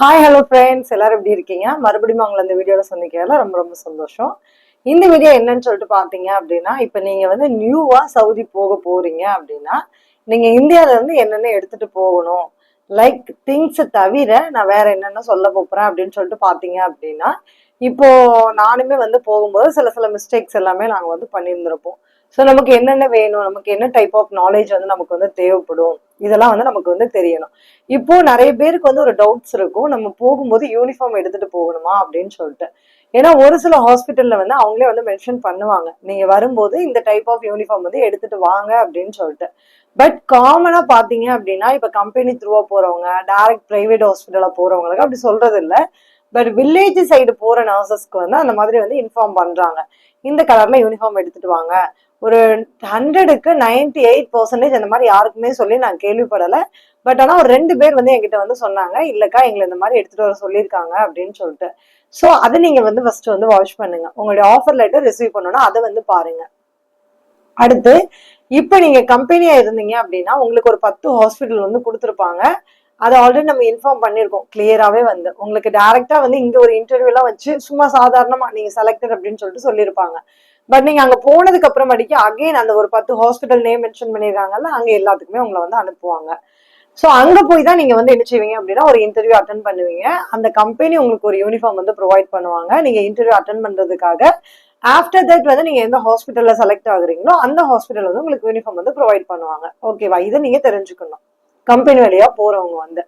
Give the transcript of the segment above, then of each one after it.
Hi hello friends எல்லாரும் எப்படி இருக்கீங்க? மறுபடியும் உங்களை இந்த வீடியோவில் சந்திக்கிறதுல ரொம்ப ரொம்ப சந்தோஷம். இந்த வீடியோ என்னன்னு சொல்லிட்டு பார்த்தீங்க அப்படின்னா இப்போ நீங்கள் வந்து நியூவாக சவுதி போக போகிறீங்க அப்படின்னா நீங்கள் இந்தியாவிலேருந்து என்னென்ன எடுத்துகிட்டு போகணும்? லைக் திங்ஸை தவிர நான் வேற என்னென்ன சொல்ல போகிறேன் அப்படின்னு சொல்லிட்டு பார்த்தீங்க அப்படின்னா இப்போது நானுமே வந்து போகும்போது சில சில மிஸ்டேக்ஸ் எல்லாமே நாங்கள் வந்து பண்ணியிருந்திருப்போம். ஸோ நமக்கு என்னென்ன வேணும்? நமக்கு என்ன டைப் ஆஃப் நாலேஜ் வந்து நமக்கு வந்து தேவைப்படும்? இதெல்லாம் வந்து நமக்கு வந்து தெரியணும். இப்போ நிறைய பேருக்கு வந்து ஒரு டவுட்ஸ் இருக்கும். நம்ம போகும்போது யூனிஃபார்ம் எடுத்துட்டு போகணுமா அப்படின்னு சொல்லிட்டு. ஏன்னா ஒரு சில ஹாஸ்பிட்டல்ல வந்து அவங்களே வந்து மென்ஷன் பண்ணுவாங்க. நீங்க வரும்போது இந்த டைப் ஆஃப் யூனிஃபார்ம் வந்து எடுத்துட்டு வாங்க அப்படின்னு சொல்லிட்டு. பட் காமனா பாத்தீங்க அப்படின்னா இப்ப கம்பெனி த்ரூவா போறவங்க டைரக்ட் பிரைவேட் ஹாஸ்பிட்டலா போறவங்களுக்கு அப்படி சொல்றது இல்ல பட் வில்லேஜ் சைடு போற நர்சஸ்க்கு வந்து அந்த மாதிரி வந்து இன்ஃபார்ம் பண்றாங்க. இந்த கலர்ல யூனிஃபார்ம் எடுத்துட்டு வாங்க. ஒரு ஹண்ட்ரடுக்கு நைன்டி எயிட் பர்சன்டேஜ் அந்த மாதிரி யாருக்குமே சொல்லி நான் கேள்விப்படலை. பட் ஆனால் ஒரு ரெண்டு பேர் வந்து என்கிட்ட வந்து சொன்னாங்க இல்லக்கா எங்களை இந்த மாதிரி எடுத்துட்டு வர சொல்லியிருக்காங்க அப்படின்னு சொல்லிட்டு. ஸோ அதை நீங்க வந்து ஃபர்ஸ்ட் வந்து வாட்ச் பண்ணுங்க. உங்களுடைய ஆஃபர் லெட்டர் ரிசீவ் பண்ணணும் அதை வந்து பாருங்க. அடுத்து இப்போ நீங்க கம்பெனியா இருந்தீங்க அப்படின்னா உங்களுக்கு ஒரு பத்து ஹாஸ்பிட்டல் வந்து கொடுத்துருப்பாங்க. அதை ஆல்ரெடி நம்ம இன்ஃபார்ம் பண்ணியிருக்கோம். கிளியராகவே வந்து. உங்களுக்கு டேரெக்டா வந்து இங்கே ஒரு இன்டர்வியூலாம் வச்சு சும்மா சாதாரணமாக நீங்க செலக்டட் அப்படின்னு சொல்லிட்டு சொல்லியிருப்பாங்க. பட் நீங்க அங்க போனதுக்கு அப்புறமேட்டிக்கு அகைன் அந்த ஒரு பத்து ஹாஸ்பிட்டல் நேம் மென்ஷன் பண்ணிருக்காங்கல்ல அங்க எல்லாத்துக்குமே உங்களை வந்து அனுப்புவாங்க. ஸோ அங்க போய் தான் நீங்க வந்து என்ன செய்வீங்க அப்படின்னா ஒரு இன்டர்வியூ அட்டன் பண்ணுவீங்க. அந்த கம்பெனி உங்களுக்கு ஒரு யூனிஃபார்ம் வந்து ப்ரொவைட் பண்ணுவாங்க. நீங்க இன்டர்வியூ அட்டன் பண்றதுக்காக. ஆஃப்டர் தட் வந்து நீங்க எந்த ஹாஸ்பிட்டல்ல செலக்ட் ஆகுறீங்களோ அந்த ஹாஸ்பிட்டல் வந்து உங்களுக்கு யூனிஃபார்ம் வந்து ப்ரொவைட் பண்ணுவாங்க. ஓகேவா இதை நீங்க தெரிஞ்சுக்கணும். கம்பெனி வழியா போறவங்க வந்து.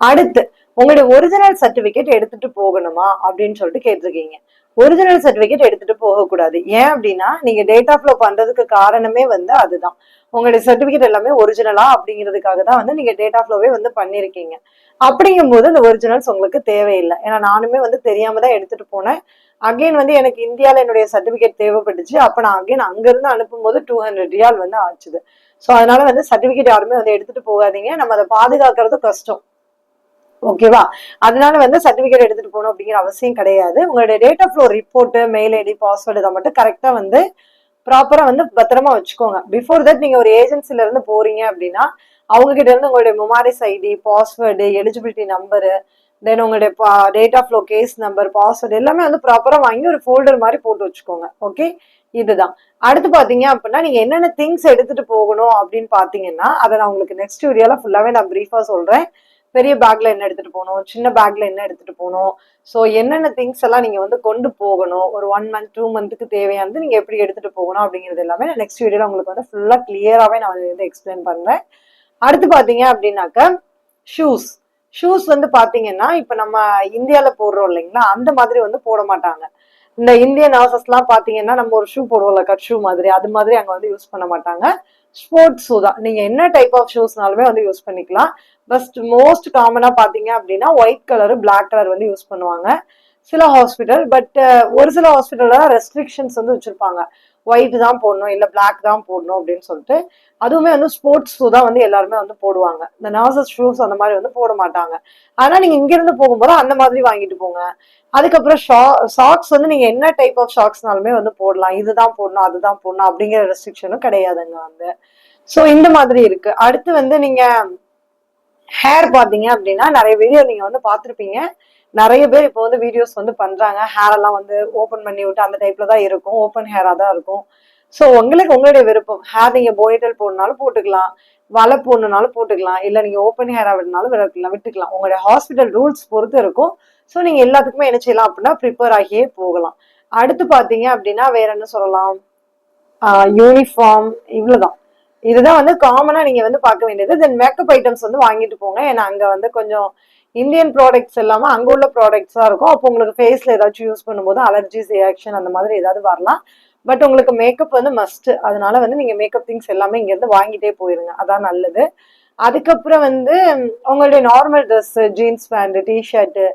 அடுத்து உங்களுடைய ஒரிஜினல் சர்டிபிகேட் எடுத்துட்டு போகணுமா அப்படின்னு சொல்லிட்டு கேட்டிருக்கீங்க. ஒரிஜினல் சர்டிபிகேட் எடுத்துட்டு போகக்கூடாது. ஏன் அப்படின்னா நீங்க டேட்டா ஃப்ளோ பண்றதுக்கு காரணமே வந்து அதுதான். உங்களுடைய சர்டிபிகேட் எல்லாமே ஒரிஜினலா அப்படிங்கிறதுக்காக தான் வந்து நீங்க டேட்டா ஃப்ளோவே வந்து பண்ணிருக்கீங்க. அப்படிங்கும்போது அந்த ஒரிஜினல்ஸ் உங்களுக்கு தேவையில்லை. ஏன்னா நானுமே வந்து தெரியாம தான் எடுத்துட்டு போனேன். அகைன் வந்து எனக்கு இந்தியாவில் என்னுடைய சர்டிபிகேட் தேவைப்பட்டுச்சு. அப்ப நான் அகைன் அங்கேருந்து அனுப்பும் அனுப்பும்போது டூ ஹண்ட்ரட் ரியால் வந்து ஆச்சுது. ஸோ அதனால வந்து சர்டிபிகேட் யாருமே வந்து எடுத்துட்டு போகாதீங்க. நம்ம அதை பாதுகாக்கிறது கஷ்டம். ஓகேவா அதனால வந்து சர்டிபிகேட் எடுத்துட்டு போகணும் அப்படிங்கிற அவசியம் கிடையாது. உங்களுடைய date of flow report mail ID password இதை மட்டும் கரெக்டா வந்து ப்ராப்பரா வந்து பத்திரமா வச்சுக்கோங்க. பிஃபோர் தட் நீங்க ஒரு ஏஜென்சில இருந்து போறீங்க அப்படின்னா அவங்க கிட்ட இருந்து உங்களுடைய முமாரிஸ் ID password eligibility number then உங்களுடைய date of flow case number password எல்லாமே வந்து ப்ராப்பரா வாங்கி ஒரு ஃபோல்டர் மாதிரி போட்டு வச்சுக்கோங்க. ஓகே இதுதான். அடுத்து பாத்தீங்க அப்படின்னா நீங்க என்னென்ன திங்ஸ் எடுத்துட்டு போகணும் அப்படின்னு பாத்தீங்கன்னா அதை நான் உங்களுக்கு நெக்ஸ்ட் வீடியோல ஃபுல்லாவே நான் பிரீஃபா சொல்றேன். பெரிய பேக்ல என்ன எடுத்துட்டு போகணும்? சின்ன பேக்ல என்ன எடுத்துட்டு போகணும்? ஸோ என்னென்ன திங்ஸ் எல்லாம் நீங்க வந்து கொண்டு போகணும்? ஒரு ஒன் மந்த் டூ மந்த்துக்கு தேவையானது நீங்க எப்படி எடுத்துட்டு போகணும் அப்படிங்கிறது எல்லாமே நான் நெக்ஸ்ட் வீடியோல உங்களுக்கு வந்து ஃபுல்லா கிளியராகவே நான் வந்து எக்ஸ்பிளைன் பண்றேன். அடுத்து பாத்தீங்க அப்படின்னாக்க ஷூஸ் ஷூஸ் வந்து பாத்தீங்கன்னா இப்போ நம்ம இந்தியால போடுறோம் இல்லைங்களா? அந்த மாதிரி வந்து போட மாட்டாங்க. இந்த இந்தியன் ஹவுசஸ்லாம் பார்த்தீங்கன்னா நம்ம ஒரு ஷூ போடுவோம்ல கட் ஷூ மாதிரி அது மாதிரி அங்கே வந்து யூஸ் பண்ண மாட்டாங்க. ஸ்போர்ட்ஸ் ஷூ தான். நீங்கள் என்ன டைப் ஆஃப் ஷூஸ்னாலுமே வந்து யூஸ் பண்ணிக்கலாம். பஸ்ட் மோஸ்ட் காமனாக பார்த்தீங்க அப்படின்னா ஒயிட் கலர் பிளாக் கலர் வந்து யூஸ் பண்ணுவாங்க. சில ஹாஸ்பிட்டல் பட் ஒரு சில ஹாஸ்பிட்டலில் ரெஸ்ட்ரிக்ஷன்ஸ் வந்து வச்சுருப்பாங்க. ஒயிட் தான் போடணும் இல்லை பிளாக் தான் போடணும் அப்படின்னு சொல்லிட்டு. அதுவுமே வந்து ஸ்போர்ட்ஸ் ஷூ தான் வந்து எல்லாருமே வந்து போடுவாங்க. இந்த நர்சஸ் ஷூஸ் அந்த மாதிரி வந்து போட மாட்டாங்க. ஆனால் நீங்கள் இங்கேருந்து போகும்போது அந்த மாதிரி வாங்கிட்டு போங்க. அதுக்கப்புறம் ஷா ஷாக்ஸ் வந்து நீங்கள் என்ன டைப் ஆஃப் ஷாக்ஸ்னாலுமே வந்து போடலாம். இதுதான் போடணும் அதுதான் போடணும் அப்படிங்கிற ரெஸ்ட்ரிக்ஷனும் கிடையாதுங்க வந்து. ஸோ இந்த மாதிரி இருக்குது அடுத்து வந்து நீங்கள் ஹேர் பார்த்தீங்க அப்படின்னா நிறைய வீடியோ நீங்க வந்து பார்த்துருப்பீங்க. நிறைய பேர் இப்போ வந்து வீடியோஸ் வந்து பண்றாங்க. ஹேர் எல்லாம் வந்து ஓப்பன் பண்ணி விட்டு அந்த டைப்ல தான் இருக்கும். ஓப்பன் ஹேரா தான் இருக்கும். ஸோ உங்களுக்கு உங்களுடைய விருப்பம். ஹேர் நீங்க போனிட்டல் போடணுனாலும் போட்டுக்கலாம். வலை போடணுனாலும் போட்டுக்கலாம். இல்ல நீங்க ஓப்பன் ஹேரா விடனாலும் விடக்கலாம் விட்டுக்கலாம். உங்களுடைய ஹாஸ்பிட்டல் ரூல்ஸ் பொறுத்து இருக்கும். ஸோ நீங்க எல்லாத்துக்குமே என்ன செய்யலாம் அப்படின்னா ப்ரிப்பேர் ஆகியே போகலாம். அடுத்து பார்த்தீங்க அப்படின்னா வேற என்ன சொல்லலாம்? யூனிஃபார்ம் இவ்வளோதான் இதுதான் வந்து காமனா நீங்க வந்து பார்க்க வேண்டியது. தென் மேக்கப் ஐட்டம்ஸ் வந்து வாங்கிட்டு போங்க. ஏன்னா அங்க வந்து கொஞ்சம் இந்தியன் ப்ராடக்ட்ஸ் இல்லாம அங்க உள்ள ப்ராடக்ட்ஸா இருக்கும். அப்போ உங்களுக்கு ஃபேஸ்ல ஏதாச்சும் யூஸ் பண்ணும்போது அலர்ஜிஸ் ரியாக்ஷன் அந்த மாதிரி ஏதாவது வரலாம். பட் உங்களுக்கு மேக்கப் வந்து மஸ்ட் அதனால வந்து நீங்க மேக்கப் திங்ஸ் எல்லாமே இங்க இருந்து வாங்கிட்டே போயிருங்க. அதான் நல்லது. அதுக்கப்புறம் வந்து உங்களுடைய normal dress jeans pant T-shirt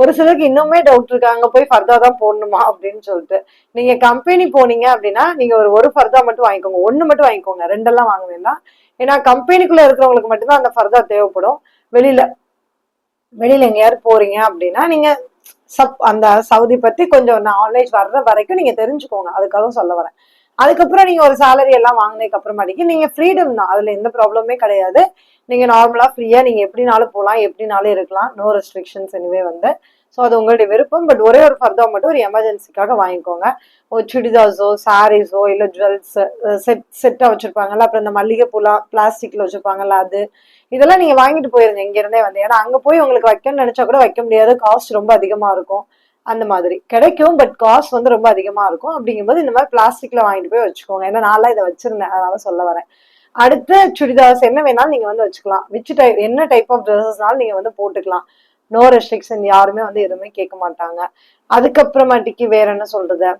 ஒரு சிலருக்கு இன்னுமே டவுட் இருக்கு. அங்க போய் ஃபர்தா தான் போடணுமா அப்படின்னு சொல்லிட்டு. நீங்க கம்பெனி போனீங்க அப்படின்னா நீங்க ஒரு ஒரு ஃபர்தா மட்டும் வாங்கிக்கோங்க. ஒன்னு மட்டும் வாங்கிக்கோங்க. ரெண்டெல்லாம் வாங்க வேண்டாம். ஏன்னா கம்பெனிக்குள்ள இருக்கிறவங்களுக்கு மட்டும்தான் அந்த ஃபர்தா தேவைப்படும். வெளியில வெளியில எங்கேயாவது போறீங்க அப்படின்னா நீங்க சப் அந்த சவுதி பத்தி கொஞ்சம் நாலேஜ் வர்ற வரைக்கும் நீங்க தெரிஞ்சுக்கோங்க. அதுக்காக சொல்ல வரேன். அதுக்கப்புறம் நீங்க ஒரு சேலரி எல்லாம் வாங்கினதுக்கு அப்புறமாட்டிக்கு நீங்க ஃப்ரீடம் தான். அதுல எந்த ப்ராப்ளமே கிடையாது. நீங்கள் நார்மலாக ஃப்ரீயாக நீங்கள் எப்படினாலும் போகலாம் எப்படினாலும் இருக்கலாம். நோ ரெஸ்ட்ரிக்ஷன்ஸ் எனிவே வந்து. ஸோ அது உங்களுடைய விருப்பம். பட் ஒரே ஒரு ஃபர்தா மட்டும் ஒரு எமர்ஜென்சிக்காக வாங்கிக்கோங்க. ஒரு சுடிதார்ஸோ சாரீஸோ இல்லை ஜுவல்ஸ் செட் செட்டாக வச்சுருப்பாங்கல்ல. அப்புறம் இந்த மல்லிகைப்பூலாம் பிளாஸ்டிக்கில் வச்சுருப்பாங்கல்ல அது. இதெல்லாம் நீங்கள் வாங்கிட்டு போயிருங்க இங்கேருந்தே வந்து. ஏன்னா அங்கே போய் உங்களுக்கு வைக்கணும்னு நினச்சா கூட வைக்க முடியாது. காஸ்ட் ரொம்ப அதிகமாக இருக்கும். அந்த மாதிரி. கிடைக்கும் பட் காஸ்ட் வந்து ரொம்ப அதிகமாக இருக்கும். அப்படிங்கும்போது இந்த மாதிரி பிளாஸ்டிக்கில் வாங்கிட்டு போய் வச்சுக்கோங்க. ஏன்னா நான்லாம் இதை வச்சுருந்தேன். அதனால சொல்ல வரேன். அடுத்து சுடிதார்ஸ் என்ன வேணாலும் நீங்கள் வந்து வச்சுக்கலாம். விச் டைப் என்ன டைப் ஆஃப் ட்ரெஸ்ஸஸ்னாலும் நீங்கள் வந்து போட்டுக்கலாம். நோ ரெஸ்ட்ரிக்ஷன் யாருமே வந்து எதுவுமே கேட்க மாட்டாங்க. அதுக்கப்புறமாட்டிக்கு வேற என்ன சொல்றது?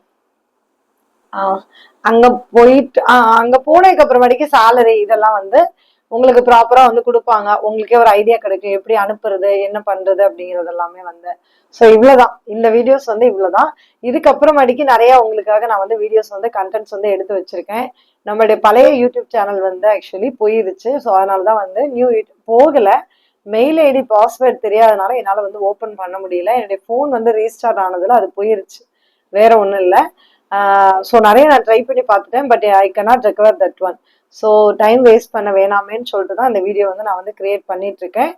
ஆஹ் அங்க போயிட்டு ஆஹ் அங்க போனதுக்கு அப்புறமாட்டிக்கு சேலரி இதெல்லாம் வந்து உங்களுக்கு ப்ராப்பரா வந்து கொடுப்பாங்க. உங்களுக்கே ஒரு ஐடியா கிடைக்கும். எப்படி அனுப்புறது என்ன பண்றது அப்படிங்கிறது எல்லாமே வந்து. ஸோ இவ்வளவுதான். இந்த வீடியோஸ் வந்து இவ்வளவுதான். இதுக்கப்புறமாட்டிக்கு நிறைய உங்களுக்காக நான் வந்து வீடியோஸ் வந்து கண்டென்ட்ஸ் வந்து எடுத்து வச்சிருக்கேன். நம்மளுடைய பழைய யூடியூப் சேனல் வந்து ஆக்சுவலி போயிருச்சு. ஸோ அதனால தான் வந்து நியூ போகல. மெயில் ஐடி பாஸ்வேர்ட் தெரியாதனால என்னால் வந்து ஓப்பன் பண்ண முடியல. என்னுடைய ஃபோன் வந்து ரீஸ்டார்ட் ஆனதுல அது போயிருச்சு. வேற ஒன்றும் இல்லை. ஸோ நிறைய நான் ட்ரை பண்ணி பார்த்துட்டேன் but I cannot recover that one so time waste பண்ண வேணாமேன்னு சொல்லிட்டு தான் அந்த வீடியோ வந்து நான் வந்து கிரியேட் பண்ணிட்டு இருக்கேன்.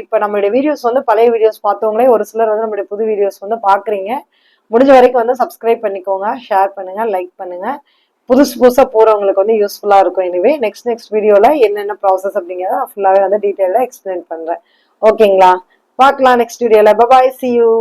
இப்போ நம்மளுடைய வீடியோஸ் வந்து பழைய வீடியோஸ் பார்த்தவங்களே ஒரு சிலர் வந்து நம்மளுடைய புது வீடியோஸ் வந்து பார்க்குறீங்க. முடிஞ்ச வரைக்கும் வந்து சப்ஸ்கிரைப் பண்ணிக்கோங்க ஷேர் பண்ணுங்க லைக் பண்ணுங்க. புதுசு புதுசாக போகிறவங்களுக்கு வந்து யூஸ்ஃபுல்லாக இருக்கும் எனிவே நெக்ஸ்ட் நெக்ஸ்ட் வீடியோவில் என்னென்ன ப்ராசஸ் அப்படிங்கிறத ஃபுல்லாகவே வந்து டீட்டெயிலாக எக்ஸ்பிளைன் பண்ணுறேன் ஓகேங்களா பார்க்கலாம் நெக்ஸ்ட் வீடியோவில் பபாய் சி யூ